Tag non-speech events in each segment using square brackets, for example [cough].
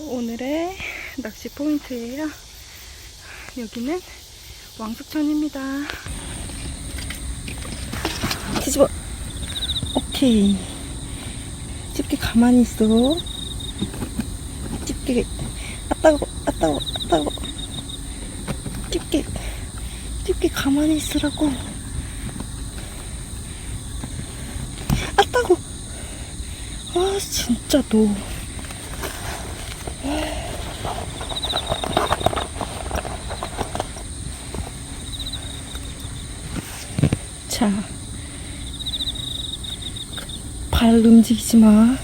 오늘의 낚시 포인트예요. 여기는 왕숙천입니다. 뒤집어. 오케이. 집게 가만히 있어. 집게. 아따고, 아따고, 아따고. 집게. 집게 가만히 있으라고. 아따고. 아, 진짜 너. 자. 발 움직이지 마.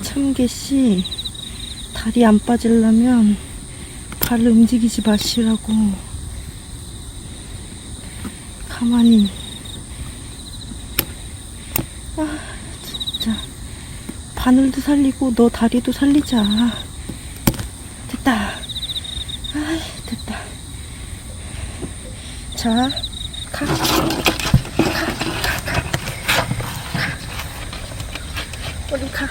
참개씨, 다리 안 빠지려면 발 움직이지 마시라고. 가만히. 아, 진짜. 바늘도 살리고 너 다리도 살리자. 됐다. 아, 됐다. 자, 가.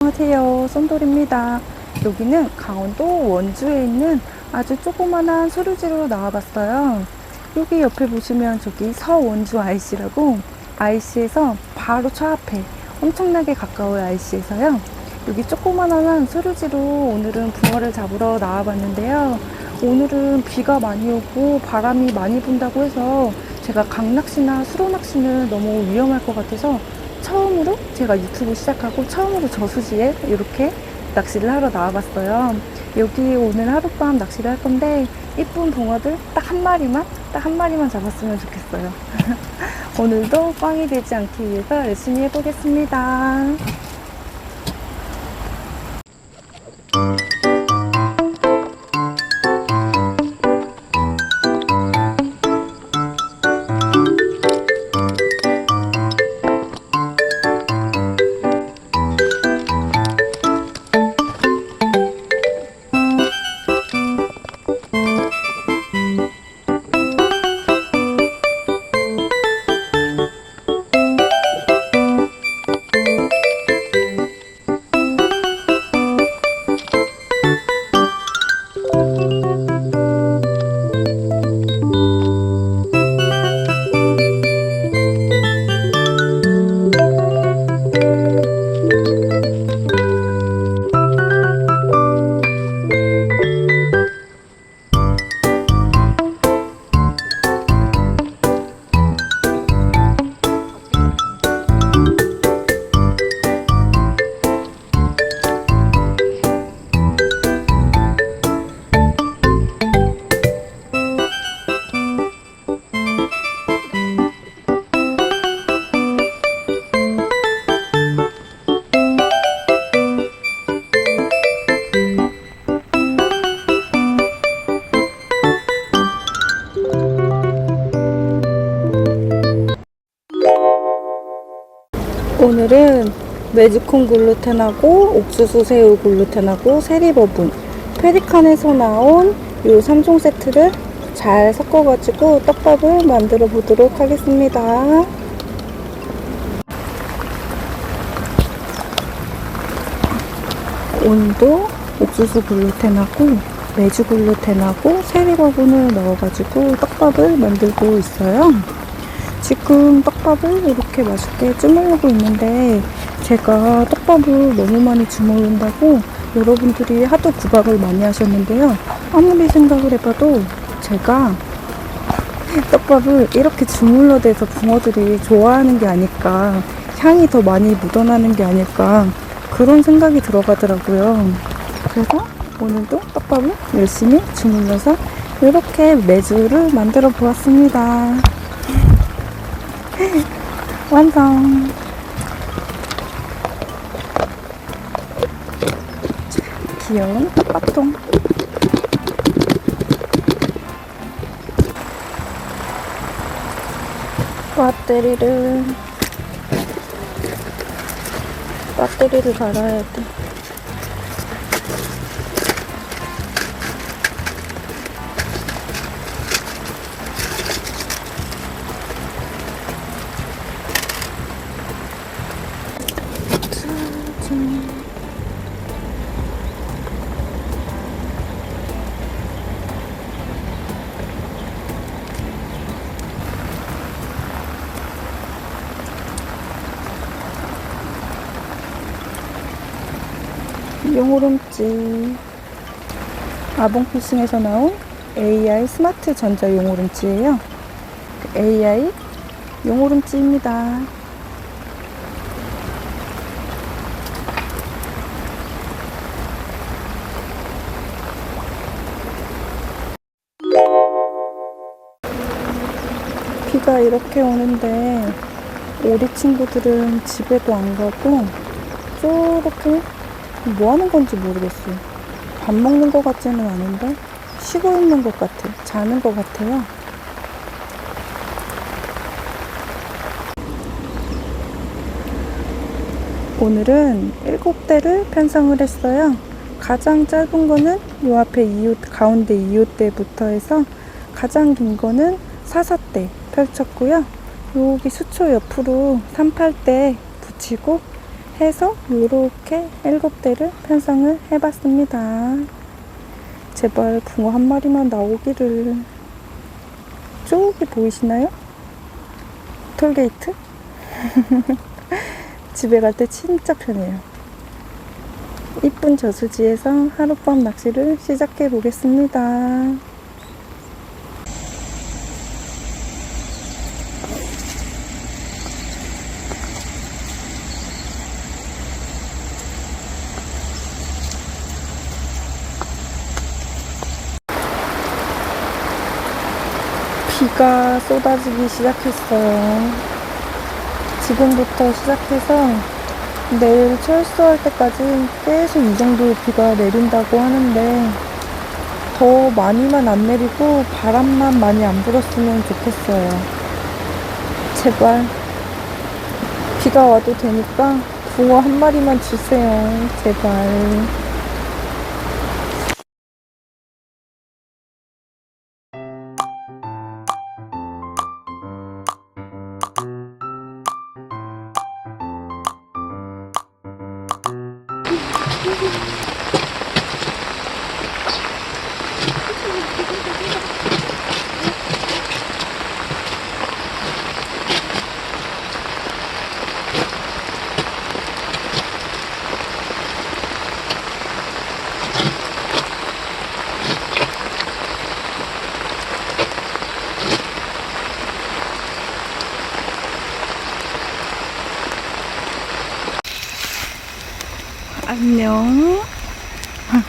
안녕하세요. 쏜돌입니다. 여기는 강원도 원주에 있는 아주 조그만한 수류지로 나와봤어요. 여기 옆에 보시면 저기 서원주 IC라고 IC에서 바로 저 앞에 엄청나게 가까워요 IC에서요. 여기 조그만한 수류지로 오늘은 붕어를 잡으러 나와봤는데요. 오늘은 비가 많이 오고 바람이 많이 분다고 해서 제가 강낚시나 수로낚시는 너무 위험할 것 같아서 처음으로 제가 유튜브 시작하고 처음으로 저수지에 이렇게 낚시를 하러 나와봤어요. 여기 오늘 하룻밤 낚시를 할 건데 이쁜 붕어들 딱 한 마리만 딱 한 마리만 잡았으면 좋겠어요. [laughs] 오늘도 꽝이 되지 않기 위해서 열심히 해보겠습니다. 오늘은 메주콘 글루텐하고 옥수수 새우 글루텐하고 세리버분 페리칸에서 나온 이 3종 세트를 잘 섞어가지고 떡밥을 만들어 보도록 하겠습니다. 오늘도 옥수수 글루텐하고 메주 글루텐하고 세리버분을 넣어가지고 떡밥을 만들고 있어요. 지금 떡 밥을 이렇게 맛있게 주물르고 있는데 제가 떡밥을 너무 많이 주물른다고 여러분들이 하도 구박을 많이 하셨는데요. 아무리 생각을 해봐도 제가 떡밥을 이렇게 주물러대서 붕어들이 좋아하는 게 아닐까 향이 더 많이 묻어나는 게 아닐까 그런 생각이 들어가더라고요. 그래서 오늘도 떡밥을 열심히 주물러서 이렇게 매주를 만들어 보았습니다. 완성. 귀여운 팝통. 배터리를 배터리를 갈아야 돼. 용오름지 아봉피싱에서 나온 AI 스마트 전자 용오름지예요. 그 AI 용오름지입니다. 비가 이렇게 오는데 우리 친구들은 집에도 안 가고 저렇게 뭐 하는 건지 모르겠어요. 밥 먹는 것 같지는 않은데 쉬고 있는 것 같아. 자는 것 같아요. 오늘은 일곱 대를 편성을 했어요. 가장 짧은 거는 요 앞에 2호, 가운데 2호대부터 해서 가장 긴 거는 4사대 펼쳤고요. 여기 수초 옆으로 38대 붙이고 해서 이렇게 일곱 대를 편성을 해봤습니다. 제발 붕어 한 마리만 나오기를. 저기 보이시나요? 톨게이트? [laughs] 집에 갈 때 진짜 편해요. 이쁜 저수지에서 하룻밤 낚시를 시작해 보겠습니다. 비가 쏟아지기 시작했어요. 지금부터 시작해서 내일 철수할 때까지 계속 이 정도 비가 내린다고 하는데 더 많이만 안 내리고 바람만 많이 안 불었으면 좋겠어요. 제발 비가 와도 되니까 붕어 한 마리만 주세요. 제발.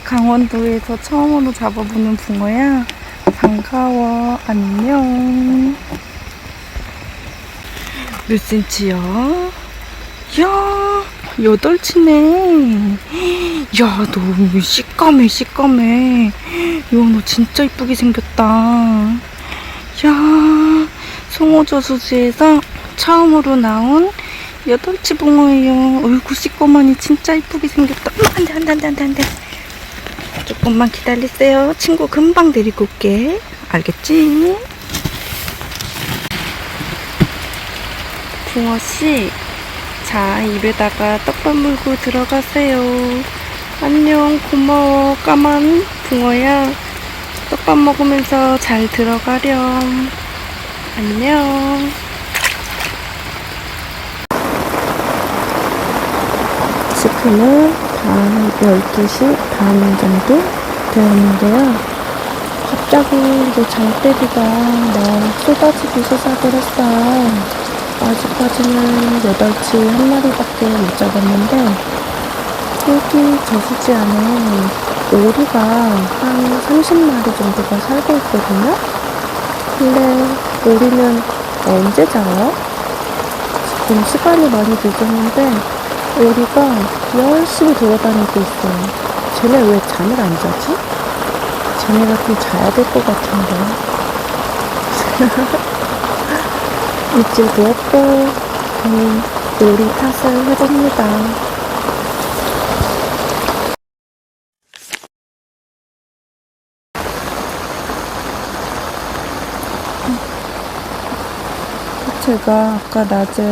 강원도에서 처음으로 잡아보는 붕어야. 반가워. 안녕. 몇 센치야? 야, 여덟 치네. 야, 너 시꺼매, 시꺼매. 야, 너 진짜 이쁘게 생겼다. 야, 송호저수지에서 처음으로 나온 여덟치 붕어예요. 얼굴 시꺼머니 진짜 이쁘게 생겼다. 음, 안 돼, 안 돼, 안 돼, 안 돼, 안 돼. 조금만 기다리세요. 친구 금방 데리고 올게. 알겠지? 붕어씨, 자, 입에다가 떡밥 물고 들어가세요. 안녕, 고마워. 까만 붕어야. 떡밥 먹으면서 잘 들어가렴. 안녕. 지금은 밤 12시 반 정도 되었는데요. 갑자기 이제 장대비가 막 쏟아지기 시작을 했어요. 아직까지는 8치 한 마리밖에 못 잡았는데, 여기 저수지 안에 오리가 한 30마리 정도가 살고 있거든요. 근데 오리는 언제 자요? 지금 시간이 많이 늦었는데, 오리가 열심히 돌아다니고 있어요. 쟤네 왜 잠을 안 자지? 쟤네가 좀 자야 될 것 같은데. [laughs] 입질도 없고 저는 요리 탓을 해줍니다. 제가 아까 낮에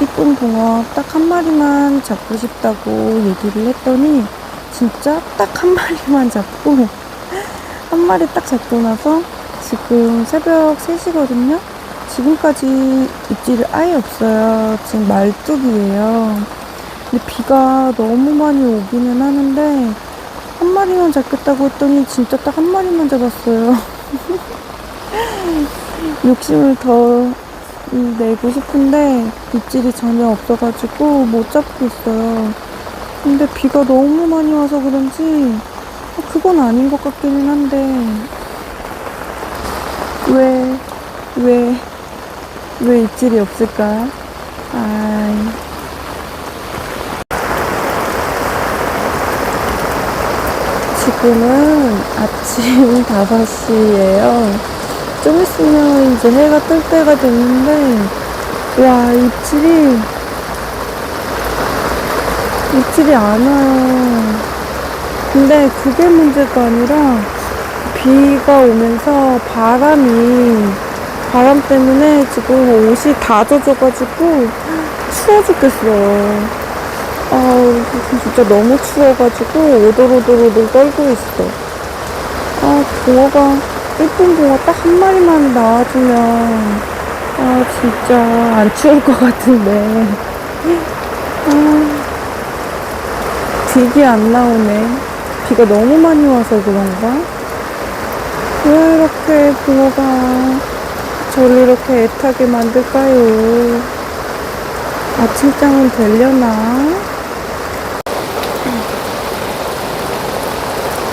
이쁜 붕어 딱 한 마리만 잡고 싶다고 얘기를 했더니 진짜 딱 한 마리만 [laughs] 잡고 한 마리 딱 잡고 나서 지금 새벽 3시거든요. 지금까지 입질이 아예 없어요. 지금 말뚝이에요. 근데 비가 너무 많이 오기는 하는데 한 마리만 잡겠다고 했더니 진짜 딱 한 마리만 잡았어요. [laughs] 욕심을 더 내고 싶은데 입질이 전혀 없어가지고 못 잡고 있어요. 근데 비가 너무 많이 와서 그런지 어, 그건 아닌 것 같기는 한데 왜, 왜, 왜 입질이 없을까? 아이. 지금은 아침 [laughs] 5시예요. 좀 있으면 이제 해가 뜰 때가 됐는데, 와, 입질이, 입질이 안 와요. 근데 그게 문제가 아니라, 비가 오면서 바람이, 바람 때문에 지금 옷이 다 젖어가지고, 추워 죽겠어요. 아우, 진짜 너무 추워가지고, 오돌오돌오돌 떨고 있어. 아, 붕어가, 예쁜 붕어 딱 한 마리만 나와주면, 아, 진짜 안 추울 것 같은데. 아, 딜이 안 나오네. 비가 너무 많이 와서 그런가? 왜 이렇게 붕어가 저를 이렇게 애타게 만들까요? 아침장은 되려나?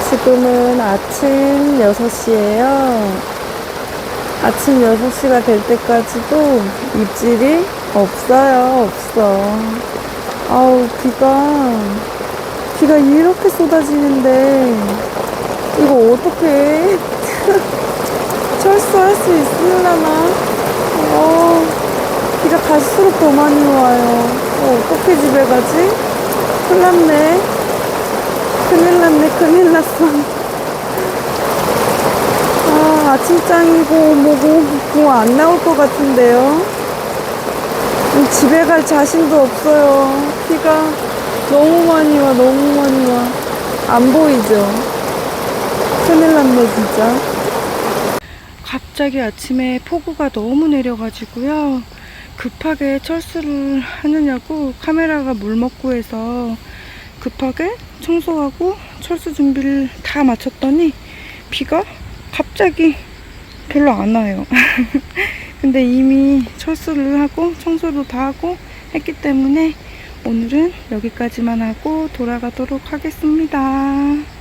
지금은 아침 6시예요. 아침 6시가 될 때까지도 입질이 없어요. 없어. 아우, 비가, 비가 이렇게 쏟아지는데, 이거 어떡해. [laughs] 철수할 수 있으려나? 어, 비가 갈수록 더 많이 와요. 어, 어떻게 집에 가지? 큰일 났네. 큰일 났네, 큰일 났어. 아, 아침장이고, 뭐고, 뭐 안 나올 것 같은데요. 음, 집에 갈 자신도 없어요. 비가 너무 많이 와, 너무 많이 와. 안 보이죠? 큰일 났네, 진짜. 갑자기 아침에 폭우가 너무 내려가지고요. 급하게 철수를 하느냐고 카메라가 물 먹고 해서 급하게 청소하고 철수 준비를 다 마쳤더니 비가 갑자기 별로 안 와요. [laughs] 근데 이미 철수를 하고 청소도 다 하고 했기 때문에 오늘은 여기까지만 하고 돌아가도록 하겠습니다.